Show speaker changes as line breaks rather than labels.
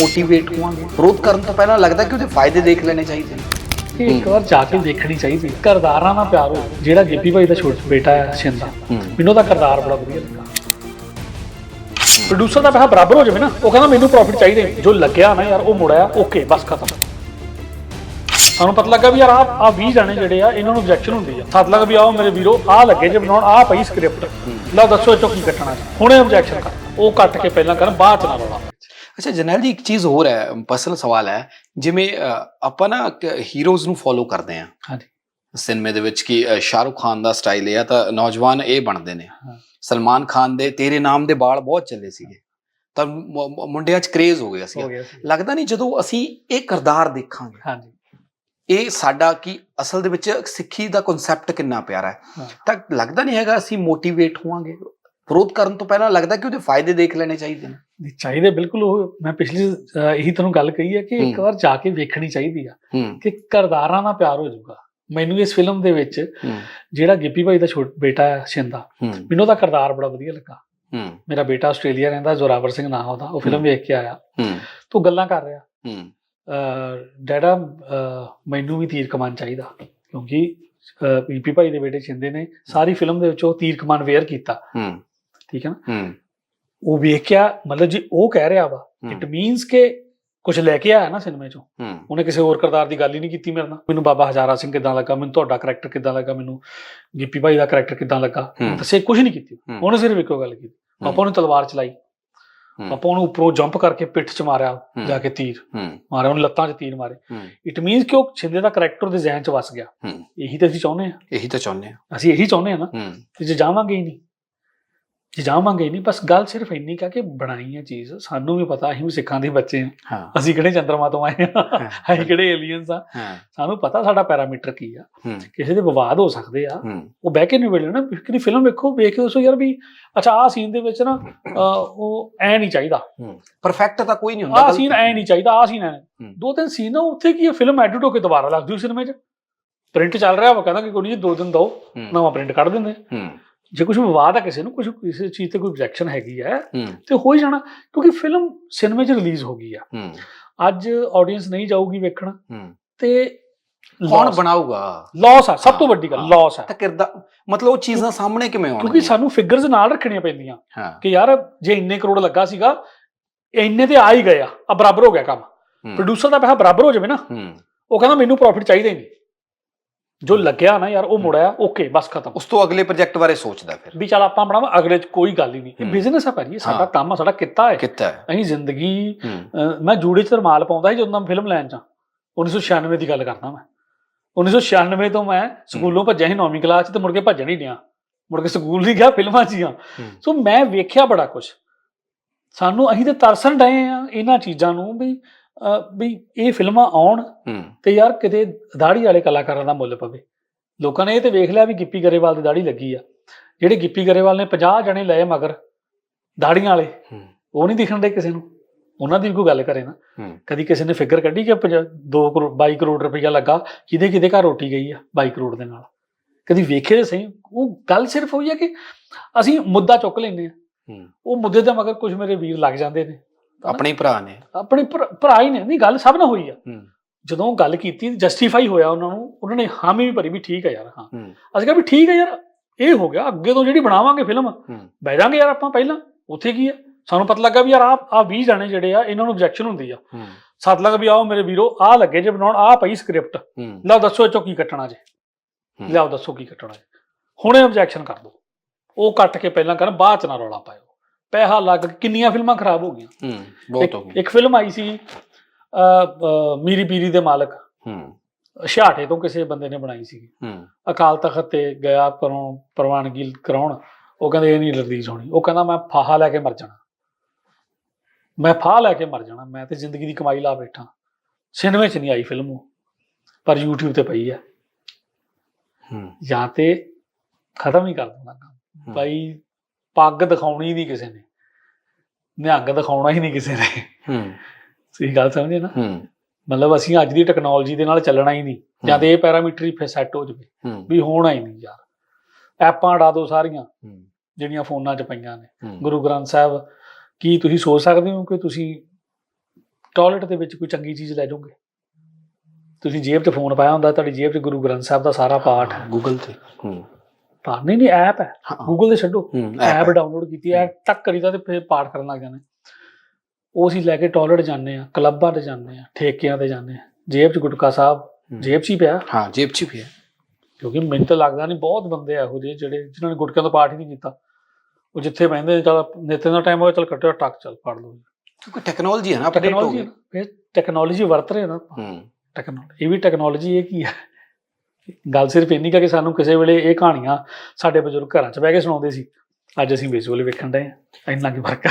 Motivate ਹੋਵਾਂਗੇ ਵਿਰੋਧ ਕਰਨ ਤੋਂ ਪਹਿਲਾਂ ਲੱਗਦਾ ਕਿ ਉਹਦੇ ਫਾਇਦੇ ਦੇਖ ਲੈਣੇ ਚਾਹੀਦੇ ਨੇ।
ਇਹ ਇੱਕ ਵਾਰ ਜਾ ਕੇ ਦੇਖਣੀ ਚਾਹੀਦੀ। ਕਰਦਾਰਾਂ ਨਾਲ ਪਿਆਰ ਹੋ ਜਿਹੜਾ ਗਿੱਪੀ ਭਾਈ ਦਾ ਛੋਟਾ ਬੇਟਾ ਹੈ ਸ਼ਿੰਦਾ। ਮੈਨੂੰ ਉਹਦਾ ਕਰਦਾਰ ਬੜਾ ਵਧੀਆ ਲੱਗਾ। ਪ੍ਰੋਡਿਊਸਰ ਦਾ ਪੈਸਾ ਬਰਾਬਰ ਹੋ ਜਾਵੇ ਨਾ ਉਹ ਕਹਿੰਦਾ ਮੈਨੂੰ ਪ੍ਰੋਫਿਟ ਚਾਹੀਦਾ। ਜੋ ਲੱਗਿਆ ਨਾ ਯਾਰ ਉਹ ਮੁੜਿਆ ਓਕੇ ਬਸ ਖਤਮ। ਸਾਨੂੰ ਪਤਾ ਲੱਗਾ ਵੀ ਯਾਰ ਆ ਆ 20 ਜਾਣੇ ਜਿਹੜੇ ਆ ਇਹਨਾਂ ਨੂੰ ਆਬਜੈਕਸ਼ਨ ਹੁੰਦੀ ਆ। ਸੱਤ ਲੱਗਾ ਵੀ ਆਓ ਮੇਰੇ ਵੀਰੋ ਆ ਲੱਗੇ ਜੇ ਬਣਾਉਣ ਆ ਪਈ ਸਕ੍ਰਿਪਟ ਲਓ ਦੱਸੋ ਇਹ ਚੋਂ ਕੀ ਕੱਟਣਾ ਹੁਣੇ ਆਬਜੈਕਸ਼ਨ ਕਰ। ਉਹ ਕੱਟ ਕੇ ਪਹਿਲਾਂ ਕਰਨ ਬਾਅਦ ਚ ਨਾ ਰੌਲਾ
ਅੱਛਾ ਜਰਨੈਲ ਜੀ ਇੱਕ ਚੀਜ਼ ਹੋਰ ਹੈ ਪਰਸਨਲ ਸਵਾਲ ਹੈ ਜਿਵੇਂ ਆਪਾਂ ਨਾ ਹੀਰੋਜ਼ ਨੂੰ ਫੋਲੋ ਕਰਦੇ ਆ
ਹਾਂਜੀ।
ਸਿਨੇਮੇ ਦੇ ਵਿੱਚ ਕਿ ਸ਼ਾਹਰੁਖ ਖਾਨ ਦਾ ਸਟਾਈਲ ਆ ਤਾਂ ਨੌਜਵਾਨ ਇਹ ਬਣਦੇ ਨੇ।
ਹਾਂ।
ਸਲਮਾਨ ਖਾਨ ਦੇ ਤੇਰੇ ਨਾਮ ਦੇ ਬਾਲ ਬਹੁਤ ਚੱਲੇ ਸੀਗੇ। ਤਾਂ ਮੁੰਡਿਆਂ 'ਚ ਕ੍ਰੇਜ਼ ਹੋ ਗਿਆ ਸੀ।
ਹੋ
ਲੱਗਦਾ ਨਹੀਂ ਜਦੋਂ ਅਸੀਂ ਇਹ ਕਿਰਦਾਰ ਦੇਖਾਂਗੇ।
ਹਾਂਜੀ।
ਇਹ ਸਾਡਾ ਕੀ ਅਸਲ ਦੇ ਵਿੱਚ ਸਿੱਖੀ ਦਾ ਕਨਸੈਪਟ ਕਿੰਨਾ ਪਿਆਰਾ ਹੈ।
ਹਾਂ।
ਤਾਂ ਲੱਗਦਾ ਨਹੀਂ ਹੈਗਾ ਅਸੀਂ ਮੋਟੀਵੇਟ ਹੋਵਾਂਗੇ? ਵਿਰੋਧ ਕਰਨ ਤੋਂ ਪਹਿਲਾਂ ਲੱਗਦਾ ਕਿ ਉਹਦੇ ਫਾਇਦੇ ਦੇਖ ਲੈਣੇ ਚਾਹੀਦੇ ਨੇ।
ਨਹੀਂ ਚਾਹੀਦੇ ਬਿਲਕੁਲ ਉਹ ਮੈਂ ਪਿਛਲੀ ਇਹੀ ਤੁਹਾਨੂੰ ਗੱਲ ਕਹੀ ਹੈ ਕਿ ਇੱਕ
ਹੂੰ।
ਵਾਰ ਜਾ ਕੇ ਵੇਖਣੀ ਚਾਹੀਦੀ ਆ
ਹੂੰ।
ਕਿ ਕਰਦਾਰਾਂ ਨਾਲ ਪਿਆਰ ਹੋ ਜਾਊਗਾ। ਮੈਨੂੰ ਇਸ ਫਿਲਮ ਦੇ ਵਿੱਚ
ਹੂੰ।
ਜਿਹੜਾ ਗਿੱਪੀ ਭਾਈ ਦਾ ਛੋਟਾ ਬੇਟਾ ਹੈ ਸ਼ਿੰਦਾ
ਹੂੰ।
ਮੈਨੂੰ ਉਹਦਾ ਕਰਦਾਰ ਬੜਾ ਵਧੀਆ ਲੱਗਾ।
ਹੂੰ।
ਮੇਰਾ ਬੇਟਾ ਆਸਟ੍ਰੇਲੀਆ ਰਹਿੰਦਾ ਜ਼ੋਰਾਵਰ ਸਿੰਘ ਨਾਂ ਉਹਦਾ ਉਹ ਫਿਲਮ
ਹੂੰ।
ਵੇਖ ਕੇ ਆਇਆ।
ਹੂੰ।
ਤੂੰ ਗੱਲਾਂ ਕਰ ਰਿਹਾ।
ਹੂੰ।
ਅਹ, ਡੈਡਾ ਅਹ, ਮੈਨੂੰ ਵੀ ਤੀਰ ਕਮਾਨ ਚਾਹੀਦਾ ਕਿਉਂਕਿ ਬੀਪੀ ਭਾਈ ਦੇ ਬੇਟੇ ਛਿੰਦੇ ਨੇ ਸਾਰੀ ਫਿਲਮ ਦੇ ਵਿੱਚ ਉਹ ਤੀਰ ਕਮਾਨ ਵੇਅਰ ਕੀਤਾ।
ਹੂੰ।
ਠੀਕ ਹੈ ਨਾ? ਉਹ ਵੇਖਿਆ ਮਤਲਬ ਜੀ ਉਹ ਕਹਿ ਰਿਹਾ ਵਾ। ਇਟ ਮੀਨਸ ਕਿ ਕੁਝ ਲੈ ਕੇ ਆਇਆ ਨਾ ਸਿਨੇਮੇ ਚੋਂ। ਉਹਨੇ ਕਿਸੇ ਹੋਰ ਕਰਤਾਰ ਦੀ ਗੱਲ ਹੀ ਨਹੀਂ ਕੀਤੀ ਮੇਰੇ ਨਾਲ। ਮੈਨੂੰ ਬਾਬਾ ਹਜ਼ਾਰਾ ਸਿੰਘ ਕਿਦਾਂ ਲੱਗਾ ਮੈਨੂੰ ਤੁਹਾਡਾ ਕਰੈਕਟਰ ਕਿਦਾਂ ਲੱਗਾ ਮੈਨੂੰ ਗਿੱਪੀ ਭਾਈ ਦਾ ਕਰੈਕਟਰ ਕਿਦਾਂ ਲੱਗਾ। ਦੱਸੇ ਕੁਝ ਨਹੀਂ ਕੀਤੀ। ਉਹਨੇ ਸਿਰਫ ਇੱਕੋ ਗੱਲ ਕੀਤੀ। ਆਪਾਂ ਉਹਨੇ ਤਲਵਾਰ ਚਲਾਈ। ਆਪਾਂ ਉਹਨੂੰ ਉੱਪਰੋਂ ਜੰਪ ਕਰਕੇ ਪਿੱਠ 'ਚ ਮਾਰਿਆ। ਜਾ ਕੇ ਤੀਰ। ਮਾਰਿਆ ਉਹਨੇ ਲੱਤਾਂ 'ਚ ਤੀਰ ਮਾਰੇ। ਇਟ ਮੀਨਸ ਕਿ ਉਹ ਛਿੰਦੇ ਦਾ ਕਰੈਕਟਰ ਦੇ ਜ਼ਿਹਨ 'ਚ ਵਸ ਗਿਆ। ਇਹੀ ਤਾਂ ਅਸੀਂ ਚਾਹੁੰਦੇ ਆ
ਇਹੀ ਤਾਂ ਚਾਹੁੰਦੇ ਆ
ਅਸੀਂ ਇਹੀ ਚਾਹੁੰਦੇ ਆ ਨਾ ਕਿ ਜੇ ਜਾਵਾਂਗੇ ਹੀ ਨਹੀਂ। ਜਾਵਾਂਗੇ ਹੀ ਨਹੀਂ ਬਸ ਗੱਲ ਸਿਰਫ ਇੰਨੀ ਕਾ ਕਿ ਬਣਾਈ ਹੈ ਚੀਜ਼ ਸਾਨੂੰ ਵੀ ਪਤਾ ਅਸੀਂ ਵੀ ਸਿੱਖਾਂ ਦੇ ਬੱਚੇ ਆ
ਹਾਂ।
ਅਸੀਂ ਕਿਹੜੇ ਚੰਦਰਮਾ ਤੋਂ ਆਏ ਆ ਅਸੀਂ ਕਿਹੜੇ ਏਲੀਅਨਸ ਆ
ਹਾਂ।
ਸਾਨੂੰ ਪਤਾ ਸਾਡਾ ਪੈਰਾਮੀਟਰ ਕੀ ਆ।
ਹੂੰ।
ਕਿਸੇ ਦੇ ਵਿਵਾਦ ਹੋ ਸਕਦੇ ਆ।
ਹੂੰ।
ਉਹ ਬਹਿ ਕੇ ਨਿਬੇੜ ਲੈਣਾ। ਕਿਹੜੀ ਫਿਲਮ ਵੇਖੋ ਵੇਖ ਕੇ ਦੱਸੋ ਯਾਰ ਵੀ ਅੱਛਾ ਆਹ ਸੀਨ ਦੇ ਵਿੱਚ ਨਾ ਉਹ ਐ ਨਹੀਂ ਚਾਹੀਦਾ।
ਹੂੰ। ਪਰਫੈਕਟ ਤਾਂ ਕੋਈ ਨਹੀਂ ਹੁੰਦਾ ਗਲਤ-
ਸੀਨ ਐ ਨਹੀਂ ਚਾਹੀਦਾ ਆਹ ਸੀਨ ਐ।
ਹੂੰ।
ਦੋ ਤਿੰਨ ਸੀਨ ਆ ਉੱਥੇ ਕੀ ਫਿਲਮ ਐਡਿਟ ਹੋ ਕੇ ਦੁਬਾਰਾ ਲੱਗ ਜੂ ਸਿਨੇਮੇ 'ਚ। ਪ੍ਰਿੰਟ ਚੱਲ ਰਿਹਾ ਵਾ ਕਹਿੰਦਾ ਕਿ ਕੋਈ ਨਹੀਂ ਦੋ ਦਿਨ ਦੋ।
ਹੂੰ।
ਨਵਾਂ ਪ੍ਰਿੰਟ ਕੱਢ ਦਿੰਦੇ।
ਹੂੰ।
ਜੇ ਕੁਝ ਵਿਵਾਦ ਆ ਕਿਸੇ ਨੂੰ ਕੁਝ ਕਿਸੇ ਚੀਜ਼ ਤੇ ਕੋਈ objection ਹੈਗੀ ਹੈ
ਹੂੰ।
ਤੇ ਹੋ ਹੀ ਜਾਣਾ ਕਿਉਂਕਿ ਫਿਲਮ ਸਿਨੇਮੇ 'ਚ ਰਿਲੀਜ਼ ਹੋ ਗਈ ਆ।
ਹੂੰ।
ਅੱਜ ਆਡੀਅנס ਨਹੀਂ ਜਾਊਗੀ ਵੇਖਣ
ਹੂੰ।
ਤੇ
ਕੌਣ ਬਣਾਊਗਾ?
ਲਾਸ ਆ ਸਭ ਤੋਂ ਵੱਡੀ ਗੱਲ
ਹਾਂ।
ਲਾਸ ਆ।
ਤਾਂ ਕਿਰਦਾ ਮਤਲਬ ਉਹ ਚੀਜ਼ਾਂ ਸਾਹਮਣੇ ਕਿਵੇਂ
ਕਿਉਂਕਿ
ਆਉਣਗੀਆਂ
ਸਾਨੂੰ ਫਿਗਰਸ ਨਾਲ ਰੱਖਣੀਆਂ ਪੈਂਦੀਆਂ।
ਹਾਂ।
ਕਿ ਯਾਰ ਜੇ ਇੰਨੇ ਕਰੋੜ ਲੱਗਾ ਸੀਗਾ ਇੰਨੇ ਤੇ ਆ ਹੀ ਗਏ ਆ ਆ ਬਰਾਬਰ ਹੋ ਗਿਆ ਕੰਮ।
ਹੂੰ।
ਪ੍ਰੋਡਿਊਸਰ ਦਾ ਪੈਸਾ ਬਰਾਬਰ ਹੋ ਜਾਵੇ ਨਾ
ਹੂੰ।
ਉਹ ਕਹਿੰਦਾ ਮੈਨੂੰ ਪ੍ਰੋਫਿਟ ਚਾਹੀਦਾ ਹੀ ਨਹੀਂ। ਜੋ ਲੱਗਿਆ ਨਾ ਯਾਰ ਉਹ ਮੁੜਿਆ ਓਕੇ ਬਸ ਖਤਮ।
ਉਸ ਤੋਂ ਅਗਲੇ ਪ੍ਰੋਜੈਕਟ ਬਾਰੇ ਸੋਚਦਾ ਫਿਰ।
ਵੀ ਚੱਲ ਆਪਾਂ ਬਣਾਵਾ ਅਗਲੇ ਚ ਕੋਈ ਗੱਲ ਹੀ ਨਹੀਂ। ਇਹ। ਬਿਜ਼ਨਸ ਆ ਭਾਜੀ ਇਹ ਸਾਡਾ। ਕੰਮ ਆ ਸਾਡਾ ਕਿੱਤਾ ਹੈ।
ਕਿੱਤਾ ਹੈ।
ਅਸੀਂ ਜ਼ਿੰਦਗੀ ਮੈਂ ਜੂੜੇ ਚ ਰਮਾਲ ਪਾਉਂਦਾ ਸੀ ਜਦੋਂ ਮੈਂ ਫਿਲਮ ਲੈਣ ਚ। 1996 ਦੀ ਗੱਲ ਕਰਦਾ ਮੈਂ। 1996 ਤੋਂ ਮੈਂ ਸਕੂਲੋਂ ਭੱਜਿਆ ਸੀ ਨੌਵੀਂ ਕਲਾਸ ਚ ਤੇ ਮੁੜ ਕੇ ਭੱਜਣ ਹੀ ਡਿਆ ਮੁੜ ਕੇ ਸਕੂਲ ਨਹੀਂ ਗਿਆ ਫਿਲਮਾਂ 'ਚ ਹੀ ਆ। ਸੋ ਮੈਂ ਵੇਖਿਆ ਬੜਾ ਕੁਝ ਸਾਨੂੰ ਅਸੀਂ ਤੇ ਤਰਸਣ ਡਏ ਆ ਇਹਨਾਂ ਚੀਜ਼ਾਂ ਨੂੰ ਵੀ ਵੀ ਇਹ ਫਿਲਮਾਂ ਆਉਣ ਤੇ ਯਾਰ ਕਿਤੇ ਦਾੜੀ ਵਾਲੇ ਕਲਾਕਾਰਾਂ ਦਾ ਮੁੱਲ ਪਵੇ। ਲੋਕਾਂ ਨੇ ਇਹ ਤੇ ਵੇਖ ਲਿਆ ਵੀ ਗਿੱਪੀ ਗਰੇਵਾਲ ਦੀ ਦਾੜੀ ਲੱਗੀ ਆ। ਜਿਹੜੇ ਗਿੱਪੀ ਗਰੇਵਾਲ ਨੇ 50 ਜਣੇ ਲਏ ਮਗਰ ਦਾੜੀਆਂ ਵਾਲੇ ਉਹ ਨਹੀਂ ਦਿਖਣ ਦੇ ਕਿਸੇ ਨੂੰ। ਉਹਨਾਂ ਦੀ ਵੀ ਕੋਈ ਗੱਲ ਕਰੇ ਨਾ। ਕਦੀ ਕਿਸੇ ਨੇ ਫਿਗਰ ਕੱਢੀ ਕਿ 2 ਕਰੋੜ 22 ਕਰੋੜ ਰੁਪਈਆ ਲੱਗਾ ਕਿਹਦੇ ਕਿਹਦੇ ਘਰ ਰੋਟੀ ਗਈ ਆ 22 ਕਰੋੜ ਦੇ ਨਾਲ। ਕਦੀ ਵੇਖੇ ਤਾਂ ਸਹੀ। ਉਹ ਗੱਲ ਸਿਰਫ ਹੋਈ ਆ ਕਿ ਅਸੀਂ ਮੁੱਦਾ ਚੁੱਕ ਲੈਂਦੇ ਆ। ਉਹ ਮੁੱਦੇ ਦੇ ਮਗਰ ਕੁਝ ਮੇਰੇ ਵੀਰ ਲੱਗ ਜਾਂਦੇ ਨੇ।
ਆਪਣੇ ਹੀ ਭਰਾ ਨੇ।
ਆਪਣੇ ਭਰਾ ਹੀ ਨੇ। ਨਹੀਂ ਗੱਲ ਸਭ ਨਾਲ ਹੋਈ ਆ। ਜਦੋਂ ਗੱਲ ਕੀਤੀ ਜਸਟੀਫਾਈ ਹੋਇਆ ਉਹਨਾਂ ਨੂੰ ਉਹਨਾਂ ਨੇ ਹਾਮੀ ਵੀ ਭਰੀ ਵੀ ਠੀਕ ਹੈ ਯਾਰ ਹਾਂ। ਅਸੀਂ ਕਿਹਾ ਵੀ ਠੀਕ ਹੈ ਯਾਰ ਇਹ ਹੋ ਗਿਆ ਅੱਗੇ ਤੋਂ ਜਿਹੜੀ ਬਣਾਵਾਂਗੇ ਫਿਲਮ ਬਹਿ ਜਾਾਂਗੇ ਯਾਰ ਆਪਾਂ ਪਹਿਲਾਂ ਉੱਥੇ ਕੀ ਆ? ਸਾਨੂੰ ਪਤਾ ਲੱਗਾ ਵੀ ਯਾਰ ਆ ਆ 20 ਜਾਣੇ ਜਿਹੜੇ ਆ ਇਹਨਾਂ ਨੂੰ ਆਬਜੈਕਸ਼ਨ ਹੁੰਦੀ ਆ। ਸੱਤ ਲੱਗ ਵੀ ਆਓ ਮੇਰੇ ਵੀਰੋ ਆ ਲੱਗੇ ਜੇ ਬਣਾਉਣ ਆ ਪਈ ਸਕ੍ਰਿਪਟ ਲਓ ਦੱਸੋ ਇਹ ਚੋਂ ਕੀ ਕੱਟਣਾ ਜੇ। ਲਿਆਓ ਦੱਸੋ ਕੀ ਕੱਟਣਾ ਜੇ। ਹੁਣੇ ਆਬਜੈਕਸ਼ਨ ਕਰ ਦਿਓ ਉਹ ਕੱਟ ਕੇ ਪਹਿਲਾਂ ਕਰਨ ਬਾਅਦ ਚ ਨਾ ਰੌਲਾ ਪਾਇਓ। ਪੈਸਾ ਲੱਗ ਕੇ ਕਿੰਨੀਆਂ ਫਿਲਮਾਂ ਖਰਾਬ ਹੋ ਗਈਆਂ।
ਹੂੰ ਬਹੁਤ ਹੋ ਗਈ
ਇੱਕ ਫਿਲਮ ਆਈ ਸੀ ਮੀਰੀ ਪੀਰੀ ਦੇ ਮਾਲਕ।
ਹੂੰ।
ਛਿਆਟੇ ਤੋਂ ਕਿਸੇ ਬੰਦੇ ਨੇ ਬਣਾਈ ਸੀ
ਹੂੰ।
ਅਕਾਲ ਤਖਤ ਤੇ ਗਿਆ ਪਰੋਂ ਪ੍ਰਵਾਨਗੀ ਕਰਾਉਣ। ਉਹ ਕਹਿੰਦੇ ਇਹ ਨਹੀਂ ਰਿਲੀਜ਼ ਹੋਣੀ। ਉਹ ਕਹਿੰਦਾ ਮੈਂ ਫਾਹਾ ਲੈ ਕੇ ਮਰ ਜਾਣਾ। ਮੈਂ ਫਾਹਾ ਲੈ ਕੇ ਮਰ ਜਾਣਾ। ਮੈਂ ਤੇ ਜ਼ਿੰਦਗੀ ਦੀ ਕਮਾਈ ਲਾ ਬੈਠਾ। ਸਿਨੇਮੇ 'ਚ ਨਹੀਂ ਆਈ ਫਿਲਮ ਉਹ। ਪਰ YouTube ਤੇ ਪਈ ਹੈ
ਹੂੰ।
ਜਾਂ ਤੇ ਖਤਮ ਹੀ ਕਰ ਦਿੰਦਾ ਕੰਮ। ਭਾਈ ਪੱਗ ਦਿਖਾਉਣੀ ਨਹੀਂ ਕਿਸੇ ਨੇ। ਨਿਹੰਗ ਦਿਖਾਉਣਾ ਹੀ ਨਹੀਂ ਕਿਸੇ ਨੇ।
ਹੂੰ।
ਤੁਸੀਂ ਗੱਲ ਸਮਝੇ ਨਾ?
ਹੂੰ।
ਮਤਲਬ ਅਸੀਂ ਅੱਜ ਦੀ ਟੈਕਨੋਲੋਜੀ ਦੇ ਨਾਲ ਚੱਲਣਾ ਹੀ ਨਹੀਂ। ਜਾਂ ਤੇ ਇਹ ਪੈਰਾਮੀਟਰ ਹੀ ਫਿਰ ਸੈੱਟ ਹੋ ਜਾਵੇ। ਵੀ ਹੋਣਾ ਹੀ ਨਹੀਂ ਯਾਰ। ਐਪਾਂ ਉਡਾ ਦਿਓ ਸਾਰੀਆਂ। ਜਿਹੜੀਆਂ ਫੋਨਾਂ 'ਚ ਪਈਆਂ ਨੇ। ਗੁਰੂ ਗ੍ਰੰਥ ਸਾਹਿਬ ਕੀ ਤੁਸੀਂ ਸੋਚ ਸਕਦੇ ਹੋ ਕਿ ਤੁਸੀਂ ਟਾਇਲਟ ਦੇ ਵਿੱਚ ਕੋਈ ਚੰਗੀ ਚੀਜ਼ ਲੈ ਜਾਓਗੇ? ਤੁਸੀਂ ਜੇਬ 'ਚ ਫੋਨ ਪਾਇਆ ਹੁੰਦਾ ਤੁਹਾਡੀ ਜੇਬ 'ਚ ਗੁਰੂ ਗ੍ਰੰਥ ਸਾਹਿਬ ਦਾ ਸਾਰਾ ਪਾਠ
ਗੂਗਲ ਤੇ। ਹੂੰ।
ਪਾਠ ਨਹੀਂ ਨਹੀਂ ਐਪ ਹੈ। ਗੂਗਲ ਤੇ ਛੱਡੋ। ਐਪ ਡਾਊਨਲੋਡ ਕੀਤੀ ਐਪ ਤੱਕ ਕਰੀਦਾ ਤੇ ਫਿਰ ਪਾਠ ਕਰਨ ਲੱਗ ਜਾਂਦੇ। ਉਹ ਅਸੀਂ ਲੈ ਕੇ ਟਾਇਲਟ ਜਾਂਦੇ ਆ ਕਲੱਬਾਂ ਤੇ ਜਾਂਦੇ ਆ ਠੇਕਿਆਂ ਤੇ ਜਾਂਦੇ ਆ ਜੇਬ 'ਚ ਗੁਟਕਾ ਸਾਹਿਬ। ਜੇਬ 'ਚ ਹੀ ਪਿਆ।
ਹਾਂ ਜੇਬ ਚ ਹੈ
ਕਿਉਂਕਿ ਮੈਨੂੰ ਤਾਂ ਲੱਗਦਾ ਨਹੀਂ ਬਹੁਤ ਬੰਦੇ ਆ ਇਹੋ ਜਿਹੇ ਜਿਹੜੇ ਜਿਨ੍ਹਾਂ ਨੇ ਗੁਟਕਿਆਂ ਤੋਂ ਪਾਠ ਹੀ ਨਹੀਂ ਕੀਤਾ। ਉਹ ਜਿੱਥੇ ਬਹਿੰਦੇ ਚਲ ਨਿੱਤੇ ਦਾ ਟਾਈਮ ਹੋਇਆ ਚਲ ਕੱਟਿਓ ਟੱਕ ਚੱਲ ਪੜ ਲਓ।
ਕਿਉਂਕਿ ਟੈਕਨੋਲੋਜੀ ਹੈ ਨਾ ਅਪਡੇਟ ਹੋ ਗਈ।
ਟੈਕਨੋਲੋਜੀ ਵਰਤ ਰਹੇ ਨਾ
ਹੂੰ।
ਟੈਕਨੋਲੋਜੀ ਇਹ ਵੀ ਟੈਕਨੋਲੋਜੀ ਇਹ ਕੀ ਹੈ? ਗੱਲ ਸਿਰਫ ਇੰਨੀ ਕੁ ਕਿ ਸਾਨੂੰ ਕਿਸੇ ਵੇਲੇ ਇਹ ਕਹਾਣੀਆਂ ਸਾਡੇ ਬਜ਼ੁਰਗ ਘਰਾਂ 'ਚ ਬਹਿ ਕੇ ਸੁਣਾਉਂਦੇ ਸੀ। ਅੱਜ ਅਸੀਂ ਵਿਜ਼ੂਅਲ ਵੇਖਣ ਡਏ ਇੰਨਾ ਕੀ ਫ਼ਰਕ ਆ।